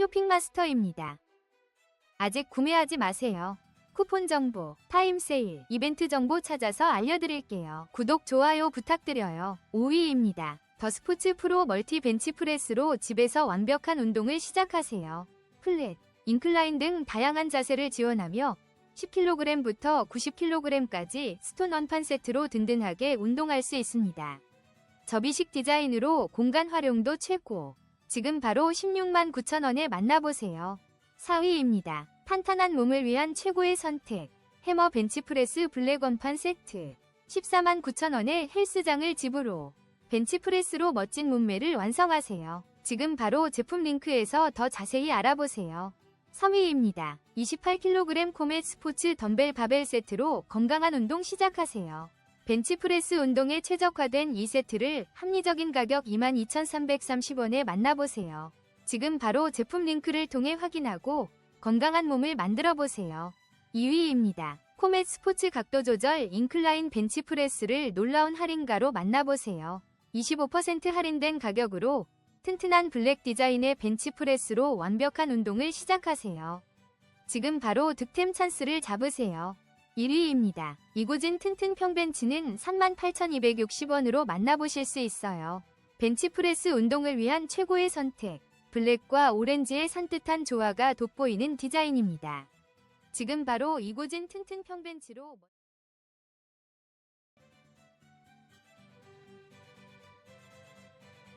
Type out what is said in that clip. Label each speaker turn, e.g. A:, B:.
A: 쇼핑마스터입니다. 아직 구매하지 마세요. 쿠폰 정보, 타임 세일, 이벤트 정보 찾아서 알려드릴게요. 구독, 좋아요 부탁드려요. 5위입니다. 더 스포츠 프로 멀티 벤치 프레스로 집에서 완벽한 운동을 시작하세요. 플랫, 인클라인 등 다양한 자세를 지원하며 10kg부터 90kg까지 스톤 원판 세트로 든든하게 운동할 수 있습니다. 접이식 디자인으로 공간 활용도 최고. 지금 바로 16만 9천원에 만나보세요. 4위입니다. 탄탄한 몸을 위한 최고의 선택. 해머 벤치프레스 블랙 원판 세트. 14만 9천원에 헬스장을 집으로. 벤치프레스로 멋진 몸매를 완성하세요. 지금 바로 제품 링크에서 더 자세히 알아보세요. 3위입니다. 28kg 코멧 스포츠 덤벨 바벨 세트로 건강한 운동 시작하세요. 벤치프레스 운동에 최적화된 이 세트를 합리적인 가격 22,330원에 만나보세요. 지금 바로 제품 링크를 통해 확인하고 건강한 몸을 만들어 보세요. 2위입니다. 코멧 스포츠 각도 조절 인클라인 벤치프레스를 놀라운 할인가로 만나보세요. 25% 할인된 가격으로 튼튼한 블랙 디자인의 벤치프레스로 완벽한 운동을 시작하세요. 지금 바로 득템 찬스를 잡으세요. 1위입니다. 이고진 튼튼 평벤치는 38,260원으로 만나보실 수 있어요. 벤치프레스 운동을 위한 최고의 선택. 블랙과 오렌지의 산뜻한 조화가 돋보이는 디자인입니다. 지금 바로 이고진 튼튼 평벤치로